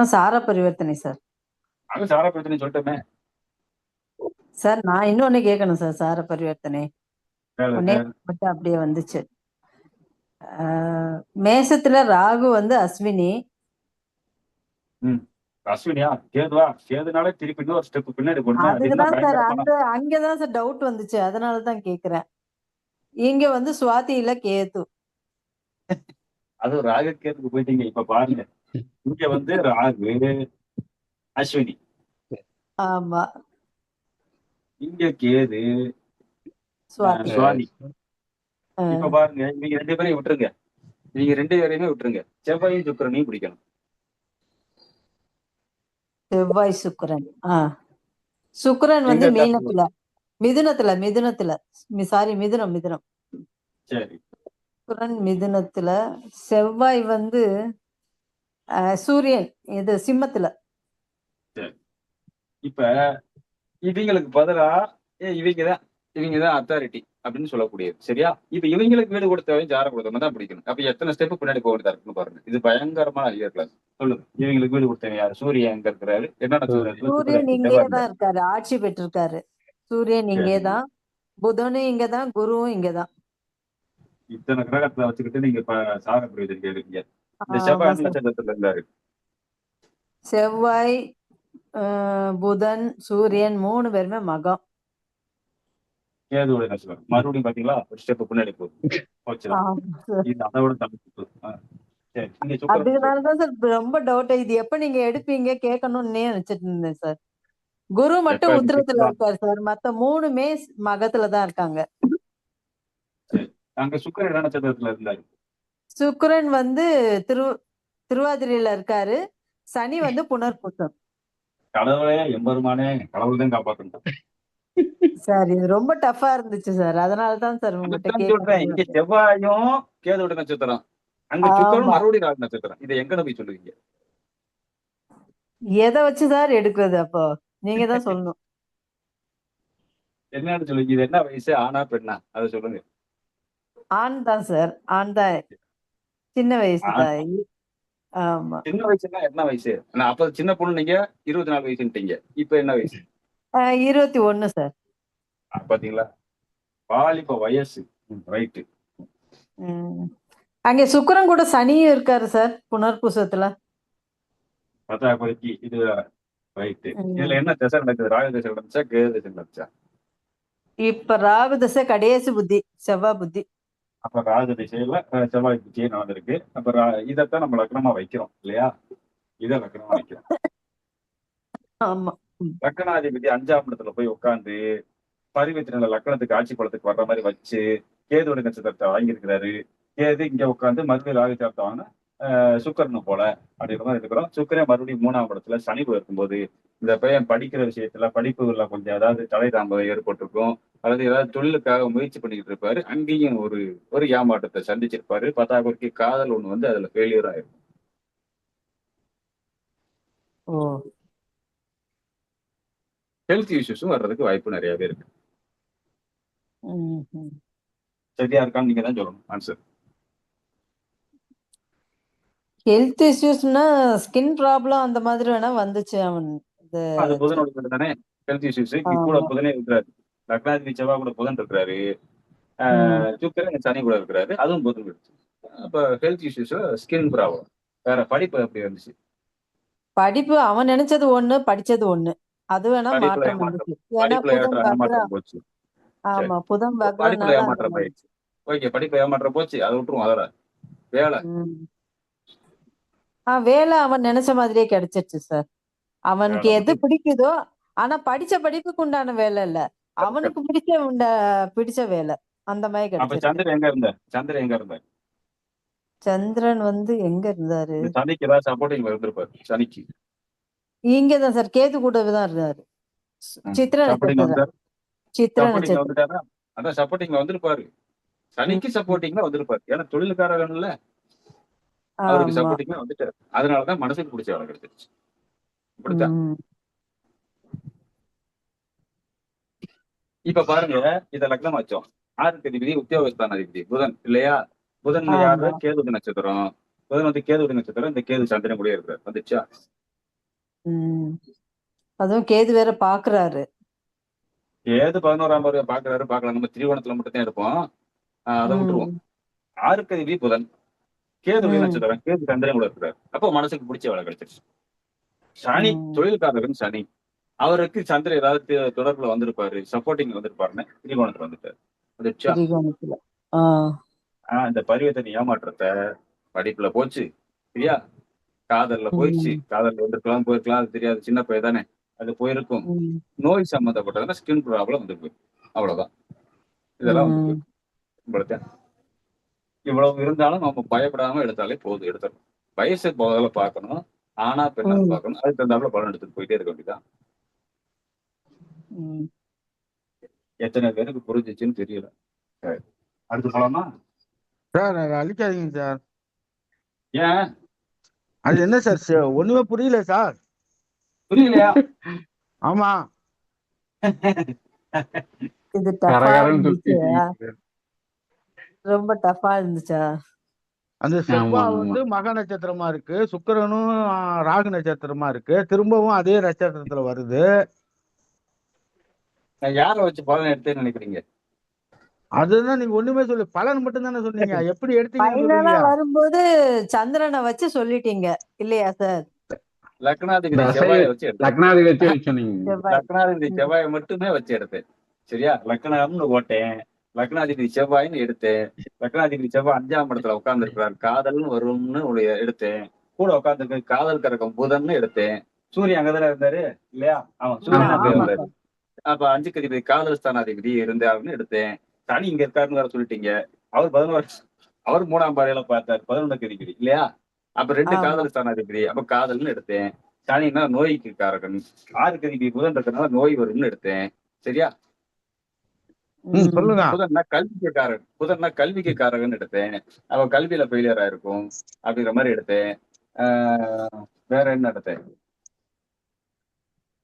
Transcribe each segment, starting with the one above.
சாரா பரிவர்த்தனை சார். அது சாரா பிரச்சனை சொல்லிட்டோமே. சார் நான் இன்னொன்னு கேட்கணும் சார் சார பரிவர்த்தனை. அப்படியே வந்துச்சு. மேசத்துல ராகு வந்து அஸ்வினி. அஸ்வினியா? கேதுவா கேதுனாலே திருப்பி இன்னொரு ஸ்டெப் பின்னாடி அங்கதான் சார் டவுட் வந்துச்சு. அதனாலதான் கேக்குறேன். இங்க வந்து சுவாதியில கேது. அது ராகு கேதுக்கு போயிட்டீங்க இப்ப பாருங்க. இங்க வந்து ராகு அஸ்வினி. ஆமா. இங்க கேது சுவாதி. இப்ப பாருங்க நீங்க ரெண்டு பேரையும் விட்டுருங்க. நீங்க ரெண்டு பேரையுமே விட்டுருங்க. செவ்வாயும் சுக்கிரனையும் பிடிக்கணும். செவ்வாய் சுக்கிரன். ஆ. சுக்கிரன் வந்து மீனத்துல. மிதுனத்துல மிதுனத்துல. சாரி மிதுனம் மிதுனம். சரி. சுக்கிரன் மிதுனத்துல. செவ்வாய் வந்து ஆஹ், சூரியன் இது சிம்மத்துல. இப்ப இவங்களுக்கு பதிலா இவங்கதான் இவங்கதான் அத்தாரிட்டி அப்படின்னு சொல்லக்கூடியது சரியா? இப்ப இவங்களுக்கு வீடு கொடுத்தவங்க ஜார கொடுத்தவங்க தான் பிடிக்கணும். அப்ப எத்தனை ஸ்டெப் பின்னாடி போக வேண்டியதா இருக்குன்னு பாருங்க. இது பயங்கரமான ஐயர் கிளாஸ் சொல்லுங்க. இவங்களுக்கு வீடு கொடுத்தவங்க யாரு? சூரியன் எங்க இருக்கிறாரு. என்ன சூரியன் சுக்கிரன் இங்கே செவ்வாய் தான் இருக்காரு. ஆட்சி பெற்றிருக்காரு. சூரியன் இங்கே தான் புதனும் இங்க தான் குருவும் இங்க தான் இத்தனை கிரகத்தை வச்சுக்கிட்டு நீங்க சார பிரயோஜனம் கேளுங்க இந்த செவ்வாய். நட்சத்திரத்துல இருந்தாரு செவ்வாய் புதன் சூரியன் மூணு பேருமே மகம். கேதுவோட நட்சத்திரம் மறுபடியும் பாத்தீங்களா? ஒரு ஸ்டெப் பின்னாடி போகுது. சார். அதனாலதான் ரொம்ப டவுட் இது எப்ப நீங்க எடுப்பீங்க? கேட்கணும்னு நினைச்சிட்டு இருந்தேன் சார். குரு மட்டும் உத்திரத்துல? இருக்காரு சார். மத்த மூணுமே மகத்துல தான் இருக்காங்க. அங்க நட்சத்திரத்துல இருந்தாரு? சுக்கிரன் வந்து திரு திருவாதிரையில இருக்காரு. சனி வந்து புனர்பூசம். கடவுளே எம்பெருமானே கடவுள் தான் காப்பாற்றணும் சார் இது ரொம்ப டஃபா இருந்துச்சு சார் அதனாலதான் சார் உங்ககிட்ட இங்க செவ்வாயும் கேதோட நட்சத்திரம். அங்க சுக்கரன். மறுபடியும் ராகு நட்சத்திரம். இதை எங்க போய் சொல்லுவீங்க? எதை வச்சு சார் எடுக்கிறது அப்போ? நீங்க தான் சொல்லணும். என்னன்னு சொல்லுவீங்க? இது என்ன வயசு? ஆனா பெண்ணா? அதை சொல்லுங்க. ஆண் தான் சார் ஆண் தான். சின்ன வயசு ஆமா. சின்ன வயசுனா என்ன வயசு? நான் அப்ப சின்ன பொண்ணு நீங்க இருபத்தி நாலு வயசுன்ட்டீங்க. இப்ப என்ன வயசு? இருபத்தி ஒண்ணு சார் பாத்தீங்களா? வாலிப வயசு. ரைட்டு. அங்க சுக்கிரன் கூட சனியும் இருக்காரு சார் புனர்பூசத்துல. பத்தா குறைக்கு இது ரைட்டு. இதுல என்ன திசை நடக்குது? ராகு திசை நடந்துச்சா கேது திசை நடந்துச்சா? இப்ப ராகு தசை கடைசி புத்தி செவ்வாய் புத்தி. அப்ப ராகு திசையில செவ்வாய் திசையே நடந்திருக்கு அப்ப இதைத்தான் நம்ம லக்னமா வைக்கிறோம் இல்லையா? இதை லக்னமா வைக்கிறோம். ஆமா. லக்னாதிபதி அஞ்சாம் இடத்துல போய் உட்கார்ந்து பரிவர்த்தனை லக்னத்துக்கு ஆட்சி பலத்துக்கு வர்ற மாதிரி வச்சு கேதுவோட நட்சத்திரத்தை வாங்கியிருக்கிறாரு. கேது இங்க உட்கார்ந்து மறுபடியும் ராகு சேர்த்த வாங்கினா சுக்கரனு போல அப்படிங்கிற மாதிரி இருக்கிறோம். சுக்கரன் மறுபடியும் மூணாம் இடத்துல சனி இருக்கும்போது இந்த பையன் படிக்கிற விஷயத்துல படிப்புகள்ல கொஞ்சம் ஏதாவது தடை தாமதம் ஏற்பட்டிருக்கும். அல்லது ஏதாவது தொழிலுக்காக முயற்சி பண்ணிக்கிட்டு இருப்பாரு. அங்கேயும் ஒரு ஒரு ஏமாற்றத்தை சந்திச்சிருப்பாரு. பத்தாக்குறைக்கு காதல் ஒண்ணு வந்து அதுல ஃபெயிலியர் ஆயிருக்கும் ஹெல்த் இஷ்யூஸும் வர்றதுக்கு வாய்ப்பு நிறையவே இருக்கு. சரியா இருக்கான்னு நீங்க தான் சொல்லணும். ஆன்சர் ஹெல்த் இஷ்யூஸ்னா ஸ்கின் ப்ராப்ளம் அந்த மாதிரி வேணா வந்துச்சு அவன். அது புதனோட தானே? ஹெல்த் இஷ்யூஸ் கூட. புதனே இருக்கிறாரு. லக்னாதிபதி செவ்வாய் கூட புதன் இருக்கிறாரு. சுக்கிரன் சனி கூட இருக்கிறாரு. அதுவும் புதன் வீடு. அப்ப ஹெல்த் இஷ்யூஸ் ஸ்கின் ப்ராப்ளம் வேற படிப்பு எப்படி இருந்துச்சு? படிப்பு அவன் நினைச்சது ஒண்ணு படிச்சது ஒண்ணு. அது வேணா மாற்றம். வந்துச்சு. ஏன்னா ஆமா புதன் படிப்புல ஏமாற்றம். போயிடுச்சு ஓகே படிப்புல ஏமாற்றம் போச்சு. அதை விட்டுருவோம் அதோட. வேலை. உம். ஆ வேலை அவன் நினைச்ச மாதிரியே கிடைச்சிருச்சு சார் அவனுக்கு எது பிடிக்குதோ ஆனா படிச்ச படிப்புக்கு உண்டான வேலை இல்ல. அவனுக்கு பிடிச்ச உண்ட பிடிச்ச வேலை. அந்த மாதிரி கிடைச்சிருக்கு சந்திரன் எங்க இருந்தா சந்திரன் எங்க இருந்தா சந்திரன் வந்து எங்க இருந்தாரு? சனிக்கு ஏதாவது சப்போர்ட்டிங் இருந்திருப்பாரு சனிக்கு. இங்கதான் சார் கேது கூடவே தான் இருந்தாரு. சித்திர சப்போர்ட்டிங் நட்சத்திரம் வந்தாரு? சித்திர சப்போர்ட்டிங்ல நட்சத்திரம் வந்துட்டாரா? அதான் சப்போர்ட்டிங்ல வந்திருப்பாரு. சனிக்கு சப்போர்ட்டிங்ல வந்திருப்பாரு. ஏன்னா தொழிலுக்காரர்கள் இல்ல அவருக்கு ஆமா. சப்போர்ட்டிங்ல வந்துட்டாரு அதனாலதான் மனசுக்கு பிடிச்ச வேலை கிடைச்சிருச்சு. இப்படித்தான் இப்ப பாருங்க இத லக்னம் வச்சோம். ஆறுக்கு அதிபதி உத்தியோகஸ்தான அதிபதி. புதன் இல்லையா? புதன். யாரு? கேதுடைய நட்சத்திரம். புதன் வந்து கேதுடைய நட்சத்திரம். இந்த கேது சந்திரன் கூட இருக்கிறார் வந்துச்சா? அதுவும் கேது வேற பாக்குறாரு. ஏது பதினோராம் பாக்குறாரு. பார்க்கலாம் நம்ம திரிவோணத்துல மட்டும் தான் இருப்போம் அதை விட்டுருவோம். ம், ஆறுக்கு அதிபதி புதன். கேது. நட்சத்திரம் கேது சந்திரன் கூட இருக்கிறார் அப்போ மனசுக்கு பிடிச்ச வேலை கிடைச்சிருச்சு. சனி. தொழில்காரகன் சனி. அவருக்கு சந்திரன் ஏதாவது தொடர்புல வந்திருப்பாரு சப்போர்ட்டிங் வந்திருப்பாருன்னு திரிகோணத்துல வந்துட்டாரு. ஆஹ் இந்த பரிவர்த்தனை ஏமாற்றத்தை படிப்புல போச்சு சரியா? காதல்ல போயிடுச்சு. காதல்ல வந்திருக்கலாம் போயிருக்கலாம் அது தெரியாது. சின்ன பையன் தானே. அது போயிருக்கும். நோய் சம்பந்தப்பட்டதுன்னா ஸ்கின் ப்ராப்ளம் வந்து அவ்வளவுதான். இதெல்லாம் உங்களுக்கு? இவ்வளவு இருந்தாலும் நம்ம பயப்படாம எடுத்தாலே போதும் எடுத்துடணும் வயசு முதல்ல பார்க்கணும் ஆனா பெண்ணா. பார்க்கணும் அதுக்கு தகுந்தாப்புல பலன் எடுத்துட்டு போயிட்டே இருக்க வேண்டியதான் ம். எத்தனை பேருக்கு புரிஞ்சிச்சுன்னு தெரியல. சரி. அடுத்து போலாமா சார் அழிக்காதீங்க சார். ஏன்? அது என்ன சார் ஒண்ணுமே புரியல சார். புரியலையா? ஆமா. இது டஃபா கரகரன்னு இருந்துச்சு சுத்திட்டு ரொம்ப டஃபா இருந்துச்சா? அந்த செவ்வாய். வந்து மக நட்சத்திரமா இருக்கு. சுக்கிரனும் ராகு நட்சத்திரமா இருக்கு. திரும்பவும் அதே நட்சத்திரத்துல வருது. நான் யாரை வச்சு பலன் எடுத்தேன்னு நினைக்கிறீங்க? அதுதான் நீங்க ஒண்ணுமே சொல்லு பலன் மட்டும் தானே சொன்னீங்க. எப்படி சொல்லுங்க வரும்போது சந்திரனை வச்சு சொல்லிட்டீங்க. இல்லையா சார் லக்னாதிபதி செவ்வாயை வச்சு லக்னாதிபதி சொன்னீங்க. செவ்வாயை. மட்டுமே வச்சு எடுத்தேன். சரியா? லக்னம்னு ஓட்டேன் லக்னாதிபதி செவ்வாய்னு எடுத்தேன். லக்னாதிபதி செவ்வாய் அஞ்சாம் இடத்துல உட்கார்ந்து இருக்கிறார் காதல்னு வரும்னு எடுத்தேன். கூட உட்கார்ந்து காதல் கரகம் புதன்னு எடுத்தேன். சூரியன் அங்கதானே இருந்தாரு? இல்லையா? அவன் சூரியன் அங்க. இருந்தாரு. அப்ப அஞ்சுக்கு அதிபதி காதல் ஸ்தானாதிபதி இருந்தாருன்னு எடுத்தேன். சனி இங்க இருக்காருன்னு வேற சொல்லிட்டீங்க. அவர் பதினோரு அவர் மூணாம் பாறையில பார்த்தார். பதினொன்னுக்கு அதிபதி இல்லையா? அப்ப ரெண்டு. காதல் ஸ்தானாதிபதி அப்ப காதல்னு எடுத்தேன். சனின்னா நோய்க்கு காரகன்? ஆறுக்கு அதிபதி புதன் இருக்கிறதுனால நோய் வரும்னு எடுத்தேன். சரியா. சொல்லுங்க. புதன்னா கல்விக்கு காரகன் புதன்னா கல்விக்கு காரகன் எடுத்தேன். அவ கல்வியில ஃபெயிலியர் ஆயிருக்கும் அப்படிங்கிற மாதிரி எடுத்தேன். ஆஹ் வேற என்ன எடுத்தேன்?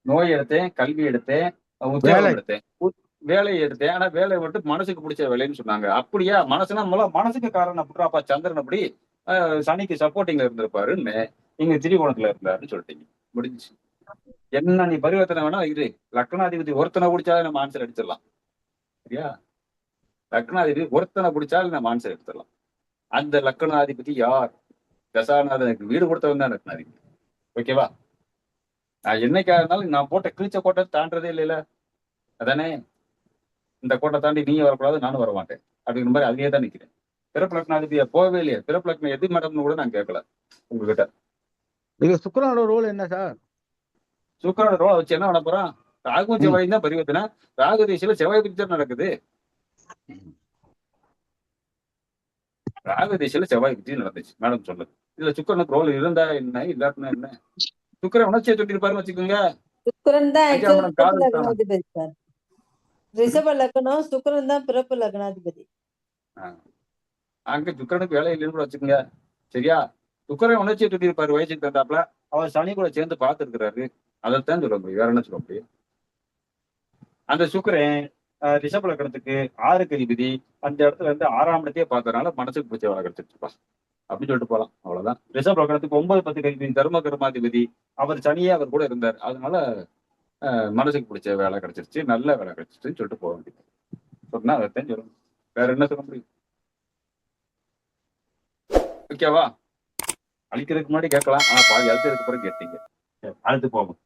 நோய் எடுத்தேன் கல்வி எடுத்தேன் உத்தியோகம். எடுத்தேன். உ- வேலை எடுத்தேன். ஆனா வேலையை மட்டும் மனசுக்கு பிடிச்ச வேலைன்னு சொன்னாங்க. அப்படியா? மனசுனா முதல்ல மனசுக்கு காரணம் அப்படிப்பா சந்திரன் அப்படி சனிக்கு சப்போர்ட்டிங்ல இருந்திருப்பாருன்னு நீங்க திரிகோணத்துல இருந்தாருன்னு சொல்லிட்டீங்க. முடிஞ்சுச்சு. என்ன நீ பரிவர்த்தனை வேணா இரு. லக்னாதிபதி ஒருத்தனை பிடிச்சாலும் நம்ம ஆன்சர் அடிச்சிடலாம். சரியா? லக்னாதிபதி ஒருத்தனை பிடிச்சாலும் நம்ம ஆன்சர் எடுத்துடலாம். அந்த லக்னாதிபதி யார்? தசாநாதனுக்கு வீடு கொடுத்தவன் தான் லக்னாதிபதி. ஓகேவா நான் என்னைக்கா இருந்தாலும் நான் போட்ட கிழிச்ச கோட்டை தாண்டதே இல்லைல்ல. அதானே? இந்த கோட்டை தாண்டி நீ வரக்கூடாது நானும் வர மாட்டேன் அப்படிங்கிற மாதிரி அதுலயே தான் நிக்கிறேன். பிறப்பு லக்னாதிபதியா? போகவே இல்லையா? பிறப்பு லக்னம் எது மேடம்னு கூட நான் கேட்கல உங்ககிட்ட. இது சுக்கிரனோட ரோல் என்ன சார்? சுக்கரோட ரோலை வச்சு என்ன பண்ண போறான் ராகு செவ்வாய் தான் பரிவர்த்தனை ராகு திசையில செவ்வாய் பத்தி தான் நடக்குது. ராகு திசையில செவ்வாய் பத்தி நடந்துச்சு. மேடம் சொல்லுது இதுல சுக்கரனுக்கு ரோல் இருந்தா என்ன இல்லாட்டினா என்ன? சுக்கரன் உணர்ச்சியை தொட்டிருப்பாருன்னு வச்சுக்கோங்க. சுக்கிரன் தான் ரிஷப லக்னம் சுக்கிரன் தான் பிறப்பு லக்னாதிபதி. அங்க சுக்கரனுக்கு வேலை இல்லைன்னு கூட வச்சுக்கோங்க. சரியா? சுக்கரன் உணர்ச்சியை தொட்டிருப்பாரு வயசுக்கு தந்தாப்புல. அவர் சனி கூட சேர்ந்து பார்த்துருக்கிறாரு. அதைத்தான் சொல்ல முடியும். வேற என்ன சொல்ல முடியும்? அந்த சுக்கரன் அஹ், ரிஷப லக்னத்துக்கு ஆறுக்கு அதிபதி அந்த இடத்துல இருந்து ஆறாம் இடத்தையே பார்த்ததுனால மனசுக்கு பிடிச்ச வேலை கிடைச்சிருச்சுப்பா அப்படின்னு சொல்லிட்டு போலாம். அவ்வளவுதான். ரிஷப் லக்னத்துக்கு ஒன்பது பத்து கதிபதி தர்ம கர்மாதிபதி. அவர் சனியே அவர் கூட இருந்தார். அதனால மனசுக்கு பிடிச்ச வேலை கிடைச்சிருச்சு. நல்ல வேலை கிடைச்சிருச்சுன்னு சொல்லிட்டு போக வேண்டியது. சொன்னா அதைத்தான் சொல்லணும் வேற என்ன சொல்ல முடியும்? ஓகேவா? அழிக்கிறதுக்கு முன்னாடி கேட்கலாம். ஆனா பாதி அழிச்சதுக்கு பிறகு கேட்டீங்க. சரி, அடுத்து போவோம்.